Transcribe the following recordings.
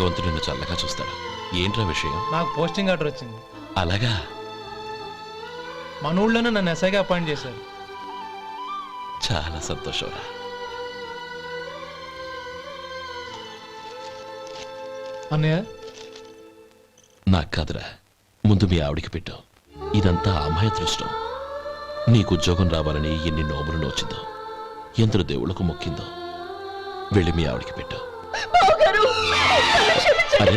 భగవంతుడు నిన్ను చల్లగా చూస్తాడు. ఏంట్రా విషయం? నాకు పోస్టింగ్ ఆర్డర్ వచ్చింది. అలాగా? మన ఊళ్ళోనే నన్ను ఎస్ఐగా అపాయింట్ చేశారు. చాలా సంతోషంరా. అన్నయ్య? నాకు కాదురా ముందు మీ ఆవిడికి పెట్టు. ఇదంతా అమ్మాయి అదృష్టం. నీకు ఉద్యోగం రావాలని ఎన్ని నోములు నోచిందో ఎందరు దేవుళ్ళకు మొక్కిందో వెళ్ళి మీ ఆవిడికి పెట్టు. బావగారు. అరే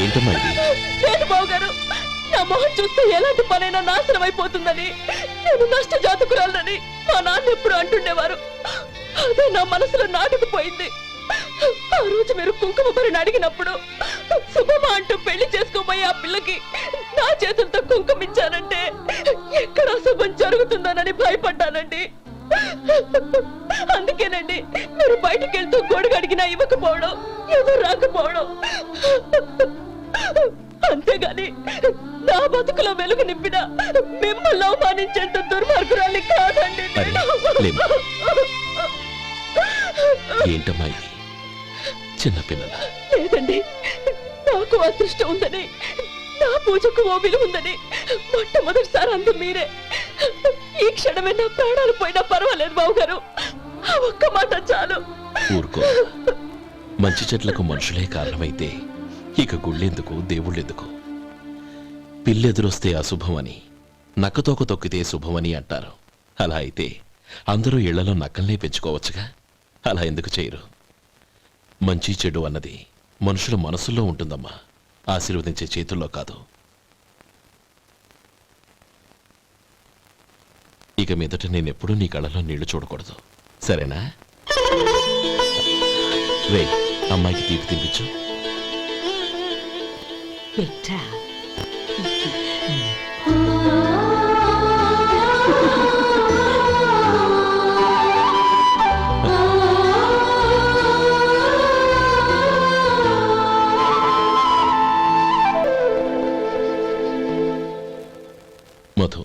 ఏంటమ్మా ఇది? లేదు బావగారు. నా మొహం చూస్తే ఎలాంటి పనైనా నాశనం అయిపోతుందని. నేను నష్ట జాతకురాలని మా నాన్న ఎప్పుడు అంటుండేవారు. అదే నా మనసులో నాటుకుపోయింది. ఆ రోజు మీరు కుంకుమ భరిని అడిగినప్పుడు శుభమా అంటూ పెళ్ళి చేసుకోబోయే ఆ పిల్లకి నా చేతులతో కుంకుమ ఇచ్చానంటే ఎక్కడ శుభం జరుగుతుందోనని భయపడ్డానండి. అందుకేనండి మీరు బయటికి వెళ్తూ గొడుగు అడిగినా ఇవ్వకపోవడం ఎవరు రాకపోవడం. అంతేగాని నా బతుకులో వెలుగు నింపిన మిమ్మల్ని అవమానించేంత దుర్మార్గురాలి కాదండి. ఏంటమ్మా చిన్నపిల్లల లేదండి నాకు అదృష్టం ఉందని నా పూజకు ఓ విలువ ఉందని మొట్టమొదటిసారి అందు మీరే. ఈ క్షణమే నా ప్రాణాలు పోయినా పర్వాలేదు బాబు గారు ఒక్క మాట చాలు. ఊరుకో. మంచి చెట్లకు మనుషులే కారణమైతే ఇక గుళ్ళెందుకు దేవుళ్ళెందుకు? పిల్లెదురొస్తే అశుభమని నక్కతోక తొక్కితే శుభమని అంటారు. అలా అయితే అందరూ ఇళ్ళలో నక్కల్నే పెంచుకోవచ్చుగా? అలా ఎందుకు చేయరు? మంచి చెడు అన్నది మనుషుల మనసుల్లో ఉంటుందమ్మా. ఆశీర్వదించే చేతుల్లో కాదు. ఇక మీదట నేనెప్పుడూ నీ కళ్ళలో నీళ్ళు చూడకూడదు. సరేనా? రే అమ్మాయికి తీపి తినిపించు. మధు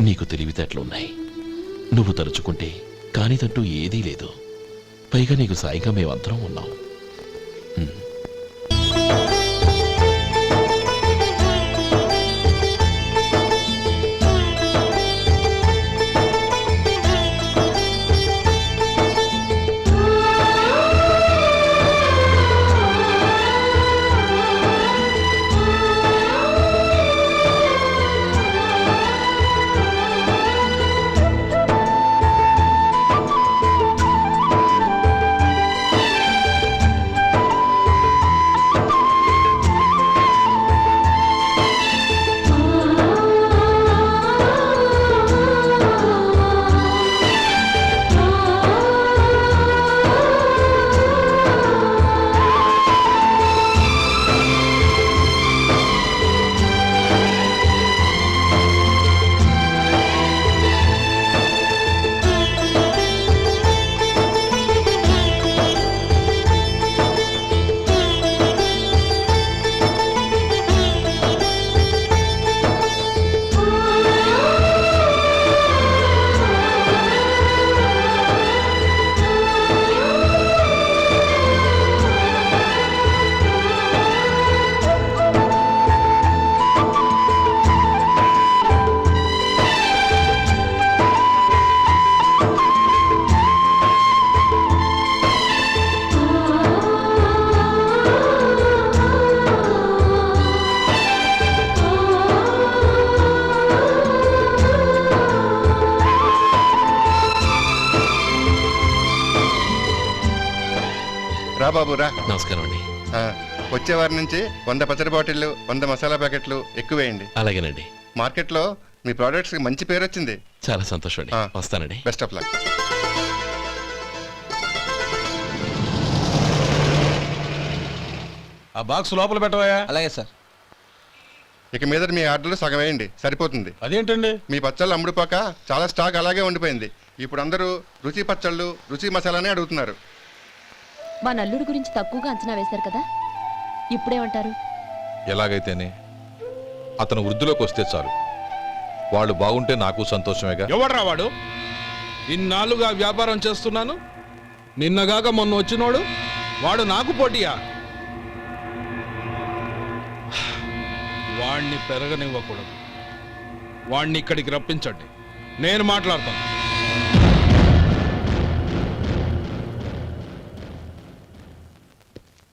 నీకు తెలివితేటలున్నాయి. నువ్వు తలుచుకుంటే కానిదంటూ ఏదీ లేదు. పైగా నీకు సాయిగా మేమందరం ఉన్నాం. బాబు రా. నమస్కారం అండి. ఆ, వచ్చే వారి నుంచి వంద పచ్చడి బాటిళ్ళు వంద మసాలా ప్యాకెట్లు ఎక్కువేయండి అలాగేనండి. మార్కెట్లో మీ ప్రోడక్ట్స్ మంచి పేరు వచ్చింది. చాలా సంతోషం అండి. ఆ. వస్తానండి. బెస్ట్ ఆఫ్ లక్ ఆ బాక్స్ లోపల పెట్టవా అలాగే సార్. ఇక మీద మీ ఆర్డర్లు సగం వేయండి. సరిపోతుంది. అదేంటండి? మీ పచ్చళ్ళు అమ్ముడుపోక చాలా స్టాక్ అలాగే ఉండిపోయింది. ఇప్పుడు అందరూ రుచి పచ్చళ్ళు రుచి మసాలానే అడుగుతున్నారు. మా నల్లుడి గురించి తక్కువగా అంచనా వేశారు కదా? ఇప్పుడేమంటారు? ఎలాగైతేనే అతను వృద్ధిలోకి వస్తే చాలు. వాళ్ళు బాగుంటే నాకు సంతోషమేగా? ఎవడ్రా వాడు? ఇన్నాళ్ళుగా వ్యాపారం చేస్తున్నాను నిన్నగాక మొన్న వచ్చినోడు వాడు నాకు పోటీయా? వాణ్ణి పెరగనివ్వకూడదు. వాణ్ణి ఇక్కడికి రప్పించండి. నేను మాట్లాడతాను.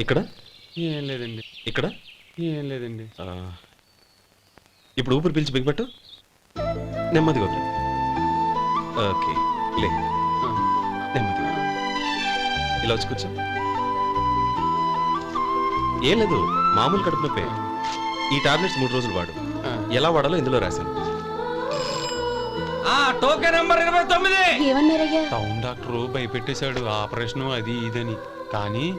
ఇక్కడ? ఏం లేదండి. ఇక్కడ? ఏం లేదండి. ఆ, ఇప్పుడు ఊపిరి పీల్చి బిగ్బట్టు నెమ్మదిగా వదిలి. ఓకే లే. నెమ్మదిగా ఇలా వచ్చి కూర్చో. ఏం లేదు మామూలు కడుపు నొప్పే. ఈ టాబ్లెట్స్ మూడు రోజులు వాడు. ఎలా వాడాలో ఇందులో రాశాను. టోకెన్ నెంబర్ ఇరవై తొమ్మిది. ఏమన్నారయ్యా? టౌన్ డాక్టర్ భయపెట్టేశాడు. ఆపరేషన్ అది ఇదని. కానీ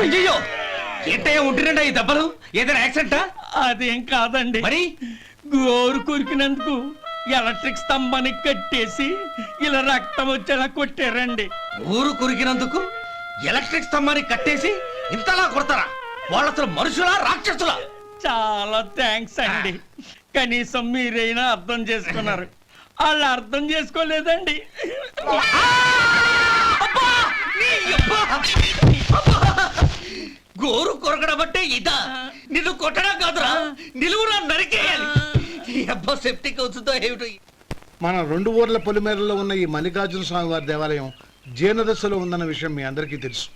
అయ్యయ్యో! ఏంటయ్యా ఉంటున్నాడా ఈ దెబ్బలు? ఏదైనా యాక్సిడెంటా? అదేం కాదండి. మరి? గోరు కొరికినందుకు ఎలక్ట్రిక్ స్తంభానికి కట్టేసి ఇలా రక్తం వచ్చేలా కొట్టారండి. ఊరు కురికినందుకు ఎలక్ట్రిక్ స్తంభాన్ని కట్టేసి ఇంతలా కొడతారా? వాళ్ళు అసలు మనుషులా రాక్షసులా? చాలా థ్యాంక్స్ అండి. కనీసం మీరైనా అర్థం చేసుకున్నారు. వాళ్ళు అర్థం చేసుకోలేదండి. గోరు కొరకడం అంటే ఇదా. నిన్ను కొట్టడం కాదురా. నిలువురా నరికేయాలి. అబ్బా సెప్టిక్ అవుతుందో ఏమిటో? మన రెండు ఊర్ల పొలిమేరలో ఉన్న ఈ మల్లికార్జున స్వామి వారి దేవాలయం జీర్ణదశలో ఉందన్న విషయం మీ అందరికీ తెలుసు.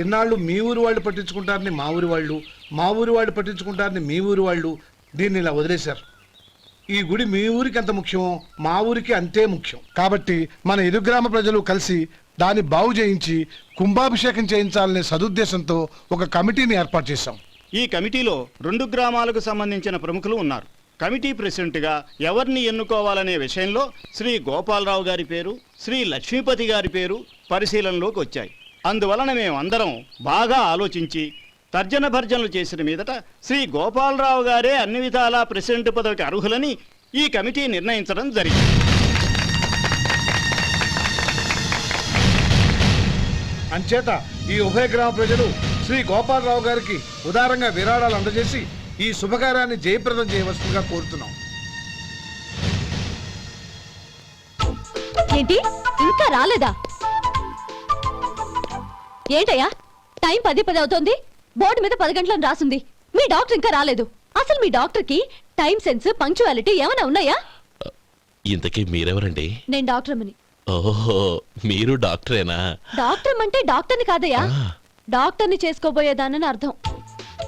ఇన్నాళ్ళు మీ ఊరు వాళ్ళు పట్టించుకుంటారని మా ఊరి వాళ్ళు మా ఊరి వాళ్ళు పట్టించుకుంటారని మీ ఊరి వాళ్ళు దీన్ని ఇలా వదిలేశారు. ఈ గుడి మీ ఊరికి ఎంత ముఖ్యమో మా ఊరికి అంతే ముఖ్యం. కాబట్టి మన ఇరు గ్రామ ప్రజలు కలిసి దాన్ని బాగు చేయించి కుంభాభిషేకం చేయించాలనే సదుద్దేశంతో ఒక కమిటీని ఏర్పాటు చేశాం. ఈ కమిటీలో రెండు గ్రామాలకు సంబంధించిన ప్రముఖులు ఉన్నారు. కమిటీ ప్రెసిడెంట్గా ఎవరిని ఎన్నుకోవాలనే విషయంలో శ్రీ గోపాలరావు గారి పేరు శ్రీ లక్ష్మీపతి గారి పేరు పరిశీలనలోకి వచ్చాయి. అందువలన మేమందరం బాగా ఆలోచించి తర్జన భర్జనలు చేసిన మీదట శ్రీ గోపాలరావు గారే అన్ని విధాలా ప్రెసిడెంట్ పదవికి అర్హులని ఈ కమిటీ నిర్ణయించడం జరిగింది. అంచేత ఈ ఉభయ గ్రామ ప్రజలు శ్రీ గోపాలరావు గారికి ఉదారంగా విరాళాలు అందజేసి ఈ శుభకార్యాన్ని జయప్రదం చేయవలసిందిగా కోరుతున్నాం. ఏంటి? ఇంకా రాలేదా? ఏంటయ్యా? టైం పది పది అవుతోంది. బోర్డు మీద పది గంటలను రాసింది. మీ డాక్టర్ ఇంకా రాలేదు. అసలు మీ డాక్టర్కి టైం సెన్స్ పంక్చువాలిటీ ఏమైనా ఉన్నాయా? ఇంతకీ మీరెవరండి? నేను డాక్టర్ అమ్మని ఓహో మీరు డాక్టరేనా? డాక్టర్ అంటే డాక్టర్ని కాదయ్యా. డాక్టర్ని చేసుకోబోయేదానని అర్థం.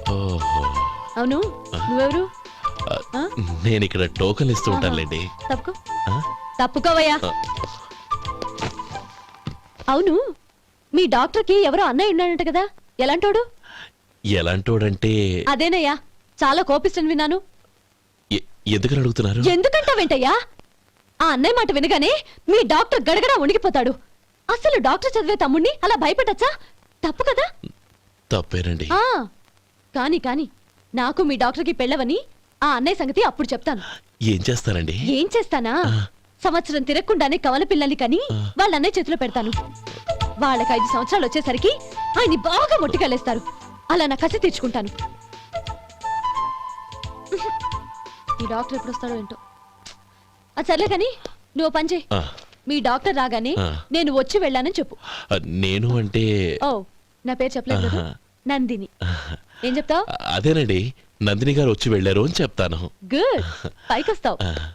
ఓహో. అవును. నువ్వెవరు? నేను ఇక్కడ టోకన్ ఇస్తూ ఉంటానులేండి. తప్పుకో? తప్పుకోవయ్యా. అవును. మీ డాక్టర్కి ఎవరో అన్నయ్య ఉన్నాడంట కదా. ఎలాంటోడు? ఎలాంటోడంటే అదేనయ్యా. చాలా కోపిస్తని విన్నాను ఎందుకని అడుగుతున్నారు? ఎందుకంటావేంటయ్యా? ఆ అన్నయ్య మాట వినగానే మీ డాక్టర్ గడగడా ఉణిగిపోతాడు అసలు డాక్టర్ చదివే తమ్ముణ్ణి అలా భయపెట్టచ్చా? తప్పు కదా? తప్పేనండి. ఆ కాని కాని నాకు మీ డాక్టర్కి పెళ్ళవని ఆ అన్నయ్య సంగతి అప్పుడు చెప్తాను. ఏం చేస్తానండి ఏం చేస్తానా? సంవత్సరం తిరగకుండానే కవల పిల్లల్ని కని వాళ్ళ అన్నయ్య చేతిలో పెడతాను. వాళ్ళకి ఐదు సంవత్సరాలు వచ్చేసరికి ఆయన్ని బాగా మొట్టికెళ్ళేస్తారు. అలా నా కసి తీర్చుకుంటాను. ఈ డాక్టర్ ఎప్పుడు వస్తాడో ఏంటో. సర్లే కానీ నువ్వు పని చేయి. ఆ, మీ డాక్టర్ రాగానే. నేను వచ్చి వెళ్ళానని చెప్పు. నేను అంటే ఓ నా పేరు చెప్పలేదు. నందిని. ఏం చెప్తావు? అదేనండి నందిని గారు వచ్చి వెళ్ళారు అని చెప్తాను. గుడ్. పైకొస్తావు. ఆ,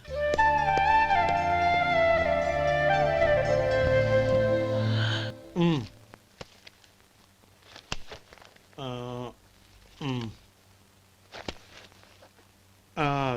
మ్మ్. ఆ, మ్మ్. ఆ,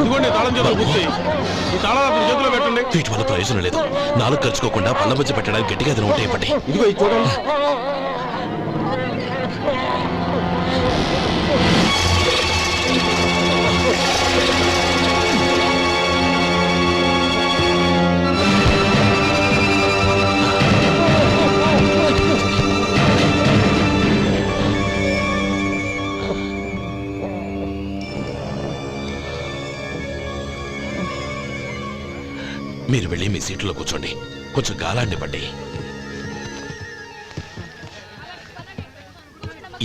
ఇదిగోండి తాళం చేతులు గుర్తి ఈ తాళాలు అతని చేతిలో పెట్టండి. వీటి వల్ల ప్రయోజనం లేదు. నాలుగు ఖర్చుకోకుండా పళ్ళ మధ్య పెట్టడానికి గట్టిగా ఇదిగో ఇది చూడండి. కొంచెం గాలాండివ్వండి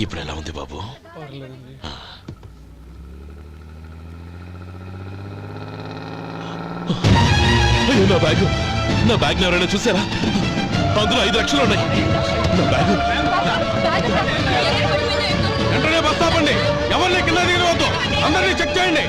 ఇప్పుడు ఎలా ఉంది బాబు? నా బ్యాగ్. నా బ్యాగ్ ఎవరైనా చూసారా? అందులో ఐదు లక్షలు ఉన్నాయి. నా బ్యాగ్. వెంటనే బస్తాపండి ఎవరిని కింద దిగిన వద్దు అందరినీ చెక్ చేయండి.